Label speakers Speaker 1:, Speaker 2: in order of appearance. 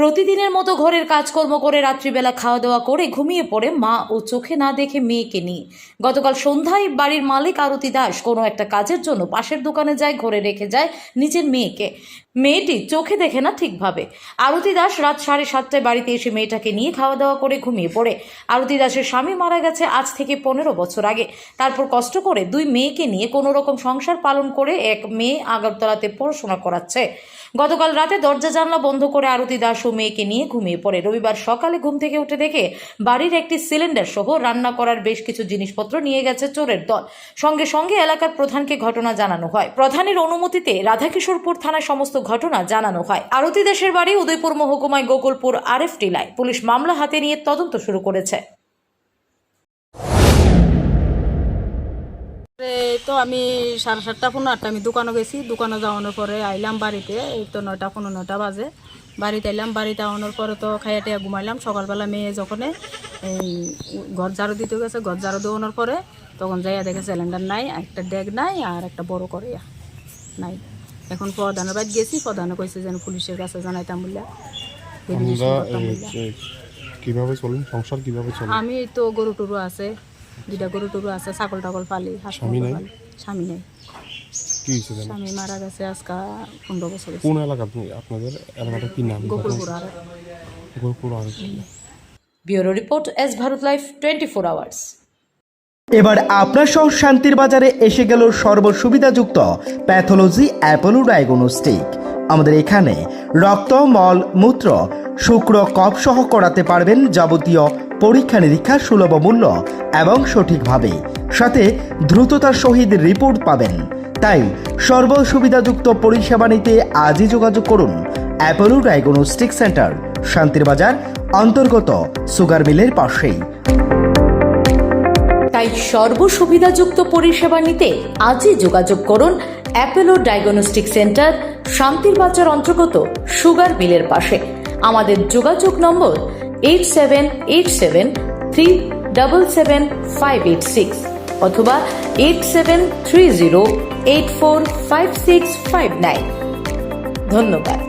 Speaker 1: প্রতিদিনের মতো ঘরের কাজকর্ম করে রাত্রিবেলা খাওয়া দাওয়া করে ঘুমিয়ে পড়ে মা ও চোখে না দেখে মেয়েকে নিয়ে। গতকাল সন্ধ্যায় বাড়ির মালিক আরতি দাস কোনো একটা কাজের জন্য পাশের দোকানে যায়, ঘরে রেখে যায় নিজের মেয়েকে। মেয়েটি চোখে দেখে না ঠিকভাবে। আরতি দাস রাত সাড়ে সাতটায় বাড়িতে এসে মেয়েটাকে নিয়ে খাওয়া দাওয়া করে ঘুমিয়ে পড়ে। আরতি দাসের স্বামী মারা গেছে আজ থেকে পনেরো বছর আগে। তারপর কষ্ট করে দুই মেয়েকে নিয়ে কোনো রকম সংসার পালন করে এক মেয়ে আগরতলাতে পড়াশোনা করাচ্ছে। গতকাল রাতে দরজা জানলা বন্ধ করে আরতি দাস ও মেয়েকে নিয়ে ঘুমিয়ে পড়ে। রবিবার সকালে ঘুম থেকে উঠে দেখে বাড়ির একটি সিলিন্ডার সহ রান্না করার বেশ কিছু জিনিসপত্র নিয়ে গেছে চোরের দল। সঙ্গে সঙ্গে এলাকার প্রধানকে ঘটনা জানানো হয়। প্রধানের অনুমতিতে রাধাকিশোরপুর থানায় সমস্ত ঘটনা জানানো হয়। আরতি দেশের বাড়ি উদয়পুর মহকুমায় গোকুলপুর আরএফ টিলায়। পুলিশ মামলা হাতে নিয়ে তদন্ত শুরু করেছে।
Speaker 2: তো আমি সাড়ে সাতটা পনেরো আটটা আমি দোকানে গেছি। দোকানে যাওয়ানোর পরে আইলাম বাড়িতে এই তো নয়টা পনেরো নয়টা বাজে। বাড়িতে আইলাম বাড়িতে আওয়ানোর পরে তো খাইয়া টিয়া ঘুমাইলাম। সকালবেলা মেয়ে যখন এই ঘর ঝাড়ু দিতে গেছে ঘর ঝাড়ু দেওয়ানোর পরে তখন যাইয়া দেখে সিলিন্ডার নাই একটা ড্যাগ নাই আর একটা বড় করিয়া নাই। এখন প্রধানের বাড়ি গেছি প্রধানে কইছে যেন পুলিশের কাছে জানাইতাম বললা
Speaker 3: কীভাবে চলেন? সংসার কীভাবে চলে?
Speaker 2: আমি তো গরু টরু আছে। দুটা গরু টরু আছে ছাগল টাগল পালি হাঁস
Speaker 3: স্বামী নাই?
Speaker 2: স্বামী নেই।
Speaker 3: কি হয়েছে
Speaker 2: স্বামী মারা গেছে আজকা পনেরো বছর
Speaker 3: কোন এলাকা আপনাদের এলাকাটা কি নাম?
Speaker 2: গোকুলপুর আর।
Speaker 3: গোরপুর আর
Speaker 1: bureau report S Bharat life twenty four hours.
Speaker 4: এবার আপনার সহ শান্তির বাজারে এসে গেল সর্বসুবিধাযুক্ত প্যাথোলজি অ্যাপোলো ডায়াগনস্টিক আমাদের এখানে রক্ত মল মূত্র শুক্র কপ সহ করাতে পারবেন যাবতীয় পরীক্ষা নিরীক্ষা সুলভ মূল্য এবং সঠিকভাবে। সাথে দ্রুততার সহিত রিপোর্ট পাবেন। তাই সর্বসুবিধাযুক্ত পরিষেবা নিতে আজই যোগাযোগ করুন অ্যাপোলো ডায়াগনস্টিক সেন্টার, শান্তির বাজার, অন্তর্গত সুগার মিলের পাশেই।
Speaker 1: তাই সর্বসুবিধাযুক্ত পরিষেবা নিতে আজই যোগাযোগ করুন অ্যাপেলো ডায়াগনস্টিক সেন্টার, শান্তির বাজার অন্তর্গত সুগার মিলের পাশে। আমাদের যোগাযোগ নম্বর eight seven eight seven three double seven five eight six অথবা eight seven three zero eight four five six five nine ধন্যবাদ।